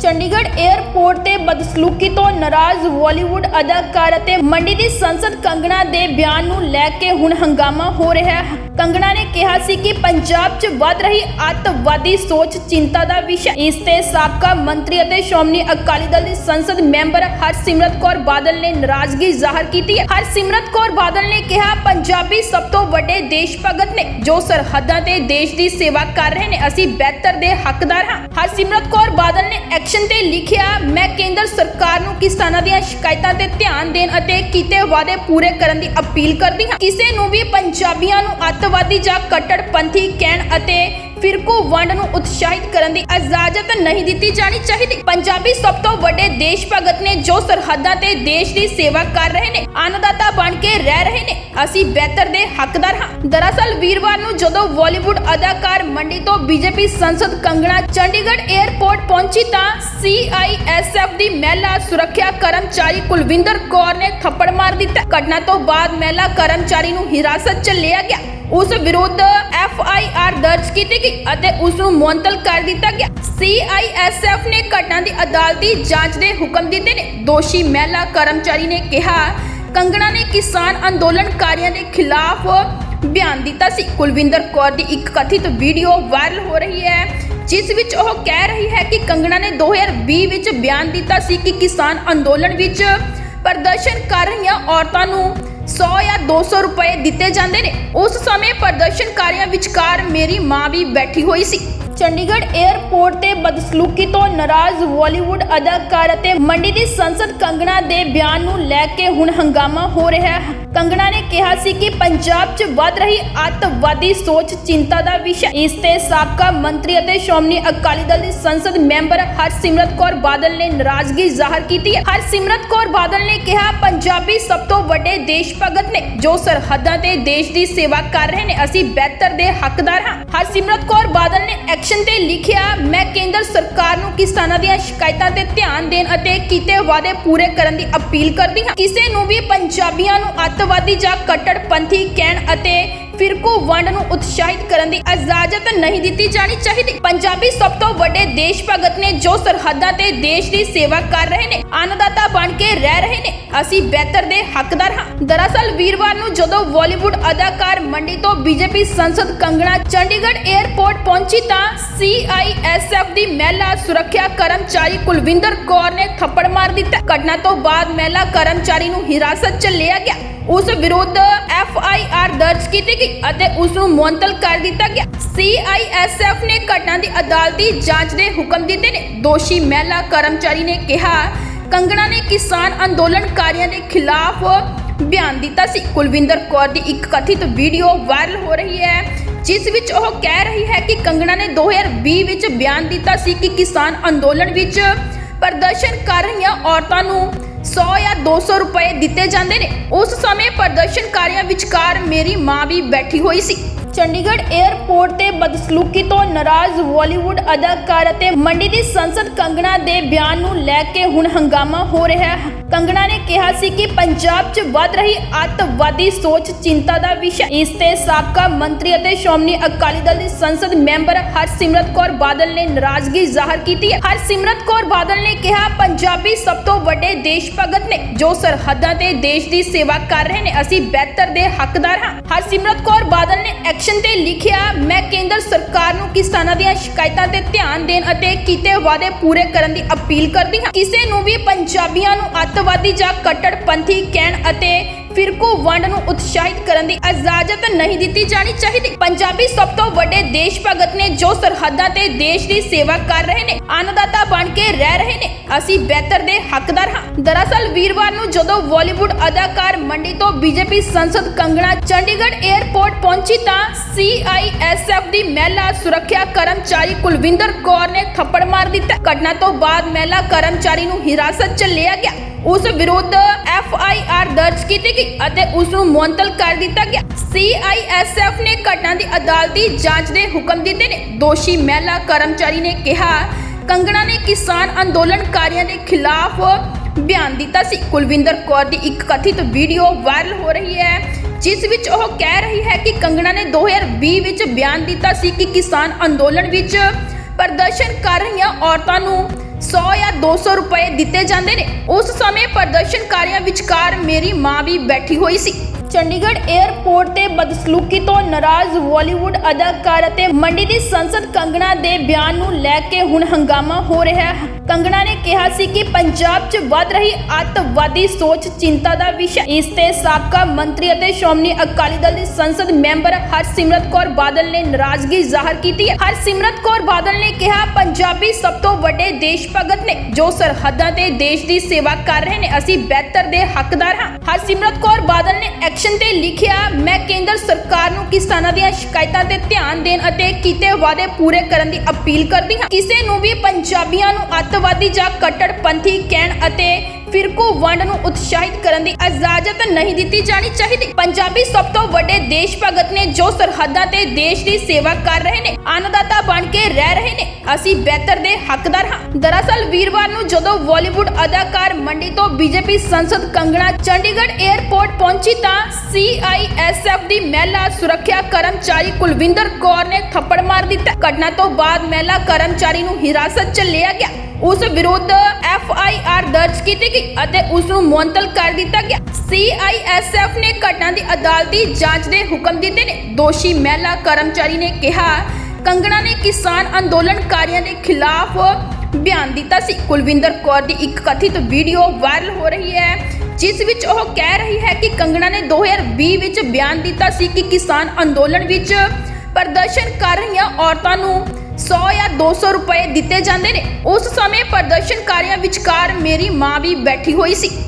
Chandigarh airport ਤੇ ਬਦਸਲੂਕੀ ਤੋਂ ਨਾਰਾਜ਼ ਬਾਲੀਵੁੱਡ ਅਦਾਕਾਰ ਅਤੇ ਮੰਡੀ ਦੀ ਸੰਸਦ ਕੰਗਣਾ ਦੇ ਬਿਆਨ ਨੂੰ ਲੈ ਕੇ ਹੁਣ ਹੰਗਾਮਾ ਹੋ ਰਿਹਾ ਹੈ। ਕੰਗਣਾ ਨੇ ਕਿਹਾ ਸੀ ਕਿ ਪੰਜਾਬ 'ਚ ਵੱਧ ਰਹੀ ਅੱਤਵਾਦੀ ਸੋਚ, ਚਿੰਤਾ ਦਾ ਵਿਸ਼ਾ। ਇਸ ਤੇ ਸਾਬਕਾ ਮੰਤਰੀ ਅਤੇ ਸ਼੍ਰੋਮਣੀ ਅਕਾਲੀ ਦਲ ਦੀ ਸੰਸਦ ਮੈਂਬਰ ਹਰਸਿਮਰਤ ਕੌਰ ਬਾਦਲ ਨੇ ਨਾਰਾਜ਼ਗੀ ਜ਼ਾਹਰ ਕੀਤੀ ਹੈ। ਹਰਸਿਮਰਤ ਕੌਰ ਬਾਦਲ ਨੇ ਕਿਹਾ, ਪੰਜਾਬੀ ਸਭ ਤੋਂ ਵੱਡੇ ਦੇਸ਼ ਭਗਤ ਨੇ, ਜੋ ਸਰਹੱਦਾਂ ਤੇ ਦੇਸ਼ ਦੀ ਸੇਵਾ ਕਰ ਰਹੇ ਨੇ, ਅਸੀਂ ਬਿਹਤਰ ਦੇ ਹੱਕਦਾਰ ਹਾਂ। ਹਰਸਿਮਰਤ ਕੌਰ ਬਾਦਲ ਨੇ ਐਕਸ਼ਨ ਤੇ ਲਿਖਿਆ, ਮੈਂ ਕੇਂਦਰ ਸਰਕਾਰ ਨੂੰ ਕਿਸਾਨਾਂ ਦੀਆਂ ਸ਼ਿਕਾਇਤਾਂ ਤੇ ਧਿਆਨ ਦੇਣ ਅਤੇ ਕੀਤੇ ਵਾਅਦੇ ਪੂਰੇ ਕਰਨ ਦੀ ਅਪੀਲ ਕਰਦੀ ਹਾਂ? ਕਿਸੇ ਨੂੰ ਵੀ ਪੰਜਾਬੀਆਂ ਨੂੰ ਅੱਤਵਾਦੀ ਜਾਂ ਕੱਟੜਪੰਥੀ ਕਹਿਣ ਅਤੇ ਫਿਰਕੂ ਵੰਡ ਨੂੰ ਉਤਸ਼ਾਹਿਤ ਕਰਨ ਦੀ ਇਜਾਜ਼ਤ ਨਹੀਂ ਦਿੱਤੀ ਜਾਣੀ ਚਾਹੀਦੀ। ਪੰਜਾਬੀ ਸਭ ਤੋਂ ਵੱਡੇ ਦੇਸ਼ ਭਗਤ ਨੇ ਜੋ ਸਰਹੱਦਾਂ ਤੇ ਦੇਸ਼ ਦੀ ਸੇਵਾ ਕਰ ਰਹੇ ਨੇ। ਅੰਨਦਾਤਾ ਬਣ ਕੇ ਰਹਿ ਅਸੀਂ ਬਿਹਤਰ ਦੇ ਹੱਕਦਾਰ ਹਾਂ। ਦਰਅਸਲ ਵੀਰਵਾਰ ਨੂੰ ਜਦੋਂ ਬਾਲੀਵੁੱਡ ਅਦਾਕਾਰ ਮੰਡੀ ਤੋਂ ਬੀਜੇਪੀ ਸੰਸਦ ਕੰਗਣਾ ਚੰਡੀਗੜ੍ਹ 에ਅਰਪੋਰਟ ਪਹੁੰਚੀ ਤਾਂ ਸੀਆਈਐਸਐਫ ਦੀ ਮਹਿਲਾ ਸੁਰੱਖਿਆ ਕਰਮਚਾਰੀ ਕੁਲਵਿੰਦਰ ਕੌਰ ਨੇ ਥੱਪੜ ਮਾਰ ਦਿੱਤਾ। ਘਟਨਾ ਤੋਂ ਬਾਅਦ ਮਹਿਲਾ ਕਰਮਚਾਰੀ ਨੂੰ ਹਿਰਾਸਤ 'ਚ ਲਿਆ ਗਿਆ। ਉਸ ਵਿਰੁੱਧ ਐਫ ਆਈ ਆਰ ਦਰਜ ਕੀਤੀ ਗਈ ਅਤੇ ਉਸ ਨੂੰ ਮੁਅੱਤਲ ਕਰ ਦਿੱਤਾ ਗਿਆ। ਸੀਆਈਐਸਐਫ ਨੇ ਘਟਨਾ ਦੀ ਅਦਾਲਤੀ ਜਾਂਚ ਦੇ ਹੁਕਮ ਦਿੱਤੇ ਨੇ। ਦੋਸ਼ੀ ਮਹਿਲਾ ਕਰਮਚਾਰੀ ਨੇ ਕਿਹਾ ਕੰਗਣਾ ਨੇ ਕਿਸਾਨ ਅੰਦੋਲਨਕਾਰੀਆਂ ਦੇ ਖਿਲਾਫ ਬਿਆਨ ਦਿੱਤਾ ਸੀ। ਕੁਲਵਿੰਦਰ ਕੌਰ ਦੀ ਇੱਕ ਕਥਿਤ ਵੀਡੀਓ ਵਾਇਰਲ ਹੋ ਰਹੀ ਹੈ, ਜਿਸ ਵਿੱਚ ਉਹ ਕਹਿ ਰਹੀ ਹੈ ਕਿ ਕੰਗਣਾ ਨੇ 2020 ਵਿੱਚ ਬਿਆਨ ਦਿੱਤਾ ਸੀ ਕਿ ਕਿਸਾਨ ਅੰਦੋਲਨ ਵਿੱਚ ਪ੍ਰਦਰਸ਼ਨ ਕਰ ਰਹੀਆਂ ਔਰਤਾਂ ਨੂੰ 100 ਜਾਂ 200 ਰੁਪਏ ਦਿੱਤੇ ਜਾਂਦੇ ਨੇ। ਉਸ ਸਮੇਂ ਪ੍ਰਦਰਸ਼ਨਕਾਰੀਆਂ ਵਿਚਕਾਰ ਮੇਰੀ ਮਾਂ ਵੀ ਬੈਠੀ ਹੋਈ ਸੀ। ਚੰਡੀਗੜ੍ਹ 에ਅਰਪੋਰਟ ਤੇ ਬਦਸਲੂਕੀ ਤੋਂ ਨਾਰਾਜ਼ ਬਾਲੀਵੁੱਡ ਅਦਾਕਾਰ ਅਤੇ ਮੰਡੀ ਦੀ ਸੰਸਦ ਕੰਗਣਾ ਦੇ ਬਿਆਨ ਨੂੰ ਲੈ ਕੇ ਹੁਣ ਹੰਗਾਮਾ ਹੋ ਰਿਹਾ ਹੈ। ਕੰਗਣਾ ਨੇ ਕਿਹਾ ਸੀ ਕਿ ਪੰਜਾਬ 'ਚ ਵੱਧ ਰਹੀ ਅੱਤਵਾਦੀ ਸੋਚ, ਚਿੰਤਾ ਦਾ ਵਿਸ਼ਾ। ਇਸ ਤੇ ਸਾਬਕਾ ਮੰਤਰੀ ਅਤੇ ਸ਼੍ਰੋਮਣੀ ਅਕਾਲੀ ਦਲ ਦੀ ਸੰਸਦ ਮੈਂਬਰ ਹਰਸਿਮਰਤ ਕੌਰ ਬਾਦਲ ਨੇ ਨਾਰਾਜ਼ਗੀ ਜ਼ਾਹਰ ਕੀਤੀ ਹੈ। ਹਰਸਿਮਰਤ ਕੌਰ ਬਾਦਲ ਨੇ ਕਿਹਾ, ਪੰਜਾਬੀ ਸਭ ਤੋਂ ਵੱਡੇ ਦੇਸ਼ ਭਗਤ ਨੇ, ਜੋ ਸਰਹੱਦਾਂ ਤੇ ਦੇਸ਼ ਦੀ ਸੇਵਾ ਕਰ ਰਹੇ ਨੇ, ਅਸੀਂ ਬਿਹਤਰ ਦੇ ਹੱਕਦਾਰ ਹਾਂ। ਹਰਸਿਮਰਤ ਕੌਰ ਬਾਦਲ ਨੇ ਐਕਸ਼ਨ ਤੇ ਲਿਖਿਆ, ਮੈਂ ਕੇਂਦਰ ਸਰਕਾਰ ਨੂੰ ਕਿਸਾਨਾਂ ਦੀਆਂ ਸ਼ਿਕਾਇਤਾਂ ਤੇ ਧਿਆਨ ਦੇਣ ਅਤੇ ਕੀਤੇ ਵਾਅਦੇ ਪੂਰੇ ਕਰਨ ਦੀ ਅਪੀਲ ਕਰਦੀ ਹਾਂ। ਕਿਸੇ ਨੂੰ ਵੀ ਪੰਜਾਬੀਆਂ ਨੂੰ ਅੱਤ ਅੱਤਵਾਦੀ ਜਾਂ ਕੱਟੜਪੰਥੀ ਕਹਿਣ ਅਤੇ ਫਿਰਕੂ ਵੰਡ ਨੂੰ ਉਤਸ਼ਾਹਿਤ ਕਰਨ ਦੀ ਇਜਾਜ਼ਤ ਨਹੀਂ ਦਿੱਤੀ ਜਾਣੀ ਚਾਹੀਦੀ। ਪੰਜਾਬੀ ਸਭ ਤੋਂ ਵੱਡੇ ਦੇਸ਼ ਭਗਤ ਨੇ ਜੋ ਸਰਹੱਦਾਂ ਤੇ ਦੇਸ਼ ਦੀ ਸੇਵਾ ਕਰ ਰਹੇ ਨੇ, ਅੰਨਦਾਤਾ ਬਣ ਕੇ ਰਹਿ ਰਹੇ ਨੇ, ਅਸੀਂ ਬਿਹਤਰ ਦੇ ਹੱਕਦਾਰ ਹਾਂ। ਦਰਅਸਲ ਵੀਰਵਾਰ ਨੂੰ ਜਦੋਂ ਬਾਲੀਵੁੱਡ ਅਦਾਕਾਰ ਮੰਡੀ ਤੋਂ ਬੀਜੇਪੀ ਸੰਸਦ ਕੰਗਣਾ ਚੰਡੀਗੜ੍ਹ 에ਅਰਪੋਰਟ ਪਹੁੰਚੀ ਤਾਂ ਸੀਆਈਐਸਐਫ ਦੀ ਮਹਿਲਾ ਸੁਰੱਖਿਆ ਕਰਮਚਾਰੀ ਕੁਲਵਿੰਦਰ ਕੌਰ ਨੇ ਥੱਪੜ ਮਾਰ ਦਿੱਤਾ। ਘਟਨਾ ਤੋਂ ਬਾਅਦ ਮਹਿਲਾ ਕਰਮਚਾਰੀ ਨੂੰ ਹਿਰਾਸਤ 'ਚ ਲਿਆ ਗਿਆ। ਉਸ ਵਿਰੁੱਧ ਐਫ ਆਈ ਆਰ ਦਰਜ ਕੀਤੀ ਗਈ। ਅਤੇ ਉਸ ਨੂੰ ਮੁਅੱਤਲ ਕਰ ਦਿੱਤਾ ਗਿਆ। ਸੀਆਈਐਸਐਫ ਨੇ ਘਟਨਾ ਦੀ ਅਦਾਲਤੀ ਜਾਂਚ ਦੇ ਹੁਕਮ ਦਿੱਤੇ ਨੇ। ਦੋਸ਼ੀ ਮਹਿਲਾ ਕਰਮਚਾਰੀ ਨੇ ਕਿਹਾ, ਕੰਗਣਾ ਨੇ ਕਿਸਾਨ ਅੰਦੋਲਨਕਾਰੀਆਂ ਦੇ ਖਿਲਾਫ ਬਿਆਨ ਦਿੱਤਾ ਸੀ। ਕੁਲਵਿੰਦਰ ਕੌਰ ਦੀ ਇੱਕ ਕਥਿਤ ਵੀਡੀਓ ਵਾਇਰਲ ਹੋ ਰਹੀ ਹੈ, ਜਿਸ ਵਿੱਚ ਉਹ ਕਹਿ ਰਹੀ ਹੈ ਕਿ ਕੰਗਣਾ ਨੇ 2020 ਵਿੱਚ ਬਿਆਨ ਦਿੱਤਾ ਸੀ ਕਿ ਕਿਸਾਨ ਅੰਦੋਲਨ ਵਿੱਚ ਪ੍ਰਦਰਸ਼ਨ ਕਰ ਰਹੀਆਂ ਔਰਤਾਂ ਨੂੰ 100 ਜਾਂ 200 ਰੁਪਏ ਦਿੱਤੇ ਜਾਂਦੇ ਨੇ। ਉਸ ਸਮੇਂ ਪ੍ਰਦਰਸ਼ਨਕਾਰੀਆਂ ਵਿਚਕਾਰ ਮੇਰੀ ਮਾਂ ਵੀ ਬੈਠੀ ਹੋਈ ਸੀ। ਚੰਡੀਗੜ੍ਹ 에ਅਰਪੋਰਟ ਤੇ ਬਦਸਲੂਕੀ ਤੋਂ ਨਾਰਾਜ਼ ਬਾਲੀਵੁੱਡ ਅਦਾਕਾਰ ਅਤੇ ਮੰਡੀ ਦੀ ਸੰਸਦ ਕੰਗਣਾ ਦੇ ਬਿਆਨ ਨੂੰ ਲੈ ਕੇ ਹੁਣ ਹੰਗਾਮਾ ਹੋ ਰਿਹਾ ਹੈ। ਕੰਗਣਾ ਨੇ ਕਿਹਾ ਸੀ ਕਿ ਪੰਜਾਬ 'ਚ ਵੱਧ ਰਹੀ ਅੱਤਵਾਦੀ ਸੋਚ, ਚਿੰਤਾ ਦਾ ਵਿਸ਼ਾ, ਇਸ ਤੇ ਸਾਬਕਾ ਮੰਤਰੀ ਅਤੇ ਸ਼੍ਰੋਮਣੀ ਅਕਾਲੀ ਦਲ ਦੀ ਸੰਸਦ ਮੈਂਬਰ ਹਰਸਿਮਰਤ ਕੌਰ ਬਾਦਲ ਨੇ ਨਾਰਾਜ਼ਗੀ ਜ਼ਾਹਰ ਕੀਤੀ ਹੈ। ਹਰਸਿਮਰਤ ਕੌਰ ਬਾਦਲ ਨੇ ਕਿਹਾ, ਪੰਜਾਬੀ ਸਭ ਤੋਂ ਵੱਡੇ ਦੇਸ਼ ਭਗਤ ਨੇ, ਜੋ ਸਰਹੱਦਾਂ ਤੇ ਦੇਸ਼ ਦੀ ਸੇਵਾ ਕਰ ਰਹੇ ਨੇ, ਅਸੀਂ ਬਿਹਤਰ ਦੇ ਹੱਕਦਾਰ ਹਾਂ। ਹਰਸਿਮਰਤ ਕੌਰ ਬਾਦਲ ਨੇ ਐਕਸ਼ਨ ਤੇ ਲਿਖਿਆ, ਮੈਂ ਕੇਂਦਰ ਸਰਕਾਰ ਨੂੰ ਕਿਸਾਨਾਂ ਦੀਆਂ ਸ਼ਿਕਾਇਤਾਂ ਤੇ ਧਿਆਨ ਦੇਣ ਅਤੇ ਕੀਤੇ ਵਾਅਦੇ ਪੂਰੇ ਕਰਨ ਦੀ ਅਪੀਲ ਕਰਦੀ ਹਾਂ। ਕਿਸੇ ਨੂੰ ਵੀ ਪੰਜਾਬੀਆਂ ਨੂੰ ਅੱਤਵਾਦੀ ਜਾਂ ਕੱਟੜਪੰਥੀ ਕਹਿਣ ਅਤੇ ਫਿਰਕੂ ਵੰਡ ਨੂੰ ਉਤਸ਼ਾਹਿਤ ਕਰਨ ਦੀ ਇਜਾਜ਼ਤ ਨਹੀਂ ਦਿੱਤੀ ਜਾਣੀ ਚਾਹੀਦੀ। ਪੰਜਾਬੀ ਸਭ ਤੋਂ ਵੱਡੇ ਦੇਸ਼ ਭਗਤ ਨੇ ਜੋ ਸਰਹੱਦਾਂ ਤੇ ਦੇਸ਼ ਦੀ ਸੇਵਾ ਕਰ ਰਹੇ ਨੇ, ਅੰਨਦਾਤਾ ਬਣ ਕੇ ਰਹਿ ਰਹੇ ਨੇ। ਅਸੀਂ ਬਿਹਤਰ ਦੇ ਹੱਕਦਾਰ ਹਾਂ। ਦਰਅਸਲ, ਵੀਰਵਾਰ ਨੂੰ ਜਦੋਂ ਬਾਲੀਵੁੱਡ ਅਦਾਕਾਰ ਮੰਡੀ ਤੋਂ ਬੀਜੇਪੀ ਸੰਸਦ ਕੰਗਣਾ ਚੰਡੀਗੜ੍ਹ 에ਅਰਪੋਰਟ ਪਹੁੰਚੀ ਤਾਂ ਸੀਆਈਐਸਐਫ ਦੀ ਮਹਿਲਾ ਸੁਰੱਖਿਆ ਕਰਮਚਾਰੀ ਕੁਲਵਿੰਦਰ ਕੌਰ ਨੇ ਥੱਪੜ ਮਾਰ ਦਿੱਤਾ। ਘਟਨਾ ਤੋਂ ਬਾਅਦ ਮਹਿਲਾ ਕਰਮਚਾਰੀ ਨੂੰ ਹਿਰਾਸਤ 'ਚ ਲਿਆ ਗਿਆ। ਉਸ ਵਿਰੁੱਧ ਐਫ ਆਈ ਆਰ ਦਰਜ ਕੀਤੀ ਗਈ ਅਤੇ ਉਸ ਨੂੰ ਮੁਅੱਤਲ ਕਰ ਦਿੱਤਾ ਗਿਆ। ਸੀ ਆਈ ਐਸ ਐਫ ਨੇ ਘਟਨਾ ਦੀ ਅਦਾਲਤੀ ਜਾਂਚ ਦੇ ਹੁਕਮ ਦਿੱਤੇ ਨੇ। ਦੋਸ਼ੀ ਮਹਿਲਾ ਕਰਮਚਾਰੀ ਨੇ ਕਿਹਾ ਕੰਗਣਾ ਨੇ ਕਿਸਾਨ ਅੰਦੋਲਨਕਾਰੀਆਂ ਦੇ ਖਿਲਾਫ ਬਿਆਨ ਦਿੱਤਾ ਸੀ। ਕੁਲਵਿੰਦਰ ਕੌਰ ਦੀ ਇੱਕ ਕਥਿਤ ਵੀਡੀਓ ਵਾਇਰਲ ਹੋ ਰਹੀ ਹੈ, ਜਿਸ ਵਿੱਚ ਉਹ ਕਹਿ ਰਹੀ ਹੈ ਕਿ ਕੰਗਣਾ ਨੇ 2020 ਵਿੱਚ ਬਿਆਨ ਦਿੱਤਾ ਸੀ ਕਿ ਕਿਸਾਨ ਅੰਦੋਲਨ ਵਿੱਚ ਪ੍ਰਦਰਸ਼ਨ ਕਰ ਰਹੀਆਂ ਔਰਤਾਂ ਨੂੰ 100 200 ਰੁਪਏ ਦਿੱਤੇ ਜਾਂਦੇ ਨੇ। ਉਸ ਸਮੇਂ ਪ੍ਰਦਰਸ਼ਨਕਾਰੀਆਂ ਵਿਚਕਾਰ ਮੇਰੀ ਮਾਂ ਵੀ ਬੈਠੀ ਹੋਈ ਸੀ। ਚੰਡੀਗੜ੍ਹ 에ਅਰਪੋਰਟ ਤੇ ਬਦਸਲੂਕੀ ਤੋਂ ਨਾਰਾਜ਼ ਬਾਲੀਵੁੱਡ ਅਦਾਕਾਰ ਅਤੇ ਮੰਡੀ ਦੀ ਸੰਸਦ ਕੰਗਣਾ ਦੇ ਬਿਆਨ ਨੂੰ ਲੈ ਕੇ ਹੁਣ ਹੰਗਾਮਾ ਹੋ ਰਿਹਾ ਹੈ। ਕੰਗਣਾ ਨੇ ਕਿਹਾ ਸੀ ਕਿ ਪੰਜਾਬ 'ਚ ਵੱਧ ਰਹੀ ਅੱਤਵਾਦੀ ਸੋਚ, ਚਿੰਤਾ ਦਾ ਵਿਸ਼ਾ, ਇਸ ਤੇ ਸਾਬਕਾ ਮੰਤਰੀ ਅਤੇ ਸ਼੍ਰੋਮਣੀ ਅਕਾਲੀ ਦਲ ਦੀ ਸੰਸਦ ਮੈਂਬਰ ਹਰਸਿਮਰਤ ਕੌਰ ਬਾਦਲ ਨੇ ਨਾਰਾਜ਼ਗੀ ਜ਼ਾਹਰ ਕੀਤੀ ਹੈ। ਹਰਸਿਮਰਤ ਕੌਰ ਬਾਦਲ ਨੇ ਕਿਹਾ, ਪੰਜਾਬੀ ਸਭ ਤੋਂ ਵੱਡੇ ਦੇਸ਼ ਭਗਤ ਨੇ, ਜੋ ਸਰਹੱਦਾਂ ਤੇ ਦੇਸ਼ ਦੀ ਸੇਵਾ ਕਰ ਰਹੇ ਨੇ, ਅਸੀਂ ਬਿਹਤਰ ਦੇ ਹੱਕਦਾਰ ਹਾਂ। ਹਰਸਿਮਰਤ ਕੌਰ ਬਾਦਲ ਨੇ ਐਕਸ਼ਨ ਤੇ ਲਿਖਿਆ, ਮੈਂ ਕੇਂਦਰ ਸਰਕਾਰ ਨੂੰ ਕਿਸਾਨਾਂ ਦੀਆਂ ਸ਼ਿਕਾਇਤਾਂ ਤੇ ਧਿਆਨ ਦੇਣ ਅਤੇ ਕੀਤੇ ਵਾਅਦੇ ਪੂਰੇ ਕਰਨ ਦੀ ਅਪੀਲ ਕਰਦੀ ਹਾਂ? ਕਿਸੇ ਨੂੰ ਵੀ ਪੰਜਾਬੀਆਂ ਨੂੰ ਅੱਤਵਾਦੀ ਜਾਂ ਕੱਟੜਪੰਥੀ ਕਹਿਣ ਅਤੇ ਫਿਰਕੂ ਵੰਡ ਨੂੰ ਉਤਸ਼ਾਹਿਤ ਕਰਨ ਦੀ ਇਜਾਜ਼ਤ ਨਹੀਂ ਦਿੱਤੀ ਜਾਣੀ ਚਾਹੀਦੀ। ਪੰਜਾਬੀ ਸਭ ਤੋਂ ਵੱਡੇ ਦੇਸ਼ ਭਗਤ ਨੇ ਜੋ ਸਰਹੱਦਾਂ ਤੇ ਦੇਸ਼ ਦੀ ਸੇਵਾ ਕਰ ਰਹੇ ਨੇ, ਅੰਨਦਾਤਾ ਬਣ ਕੇ ਰਹਿ ਰਹੇ ਨੇ, ਅਸੀਂ ਬਿਹਤਰ ਦੇ ਹੱਕਦਾਰ ਹਾਂ। ਦਰਅਸਲ ਵੀਰਵਾਰ ਨੂੰ ਜਦੋਂ ਬਾਲੀਵੁੱਡ ਅਦਾਕਾਰ ਮੰਡੀ ਤੋਂ ਬੀਜੇਪੀ ਸੰਸਦ ਕੰਗਣਾ ਚੰਡੀਗੜ੍ਹ 에ਅਰਪੋਰਟ ਪਹੁੰਚੀ ਤਾਂ ਸੀਆਈਐਸਐਫ ਦੀ ਮਹਿਲਾ ਸੁਰੱਖਿਆ ਕਰਮਚਾਰੀ ਕੁਲਵਿੰਦਰ ਕੌਰ ਨੇ ਥੱਪੜ ਮਾਰ ਦਿੱਤਾ। ਘਟਨਾ ਤੋਂ ਬਾਅਦ ਮਹਿਲਾ ਕਰਮਚਾਰੀ ਨੂੰ ਹਿਰਾਸਤ 'ਚ ਲਿਆ ਗਿਆ। ਉਸ ਵਿਰੁੱਧ ਐਫ ਆਈ ਆਰ ਦਰਜ ਕੀਤੀ ਗਈ ਅਤੇ ਉਸ ਨੂੰ ਮੁਅੱਤਲ ਕਰ ਦਿੱਤਾ ਗਿਆ। ਸੀਆਈਐਸਐਫ ਨੇ ਘਟਨਾ ਦੀ ਅਦਾਲਤੀ ਜਾਂਚ ਦੇ ਹੁਕਮ ਦਿੱਤੇ ਨੇ। ਦੋਸ਼ੀ ਮਹਿਲਾ ਕਰਮਚਾਰੀ ਨੇ ਕਿਹਾ, ਕੰਗਣਾ ਨੇ ਕਿਸਾਨ ਅੰਦੋਲਨਕਾਰੀਆਂ ਦੇ ਖਿਲਾਫ ਬਿਆਨ ਦਿੱਤਾ ਸੀ। ਕੁਲਵਿੰਦਰ ਕੌਰ ਦੀ ਇੱਕ ਕਥਿਤ ਵੀਡੀਓ ਵਾਇਰਲ ਹੋ ਰਹੀ ਹੈ, ਜਿਸ ਵਿੱਚ ਉਹ ਕਹਿ ਰਹੀ ਹੈ ਕਿ ਕੰਗਣਾ ਨੇ 2020 ਵਿੱਚ ਬਿਆਨ ਦਿੱਤਾ ਸੀ ਕਿ ਕਿਸਾਨ ਅੰਦੋਲਨ ਵਿੱਚ ਪ੍ਰਦਰਸ਼ਨ ਕਰ ਰਹੀਆਂ ਔਰਤਾਂ ਨੂੰ 100 ਜਾਂ 200 ਰੁਪਏ ਦਿੱਤੇ ਜਾਂਦੇ ਨੇ। ਉਸ ਸਮੇਂ ਪ੍ਰਦਰਸ਼ਨਕਾਰੀਆਂ ਵਿਚਕਾਰ ਮੇਰੀ ਮਾਂ ਵੀ ਬੈਠੀ ਹੋਈ ਸੀ।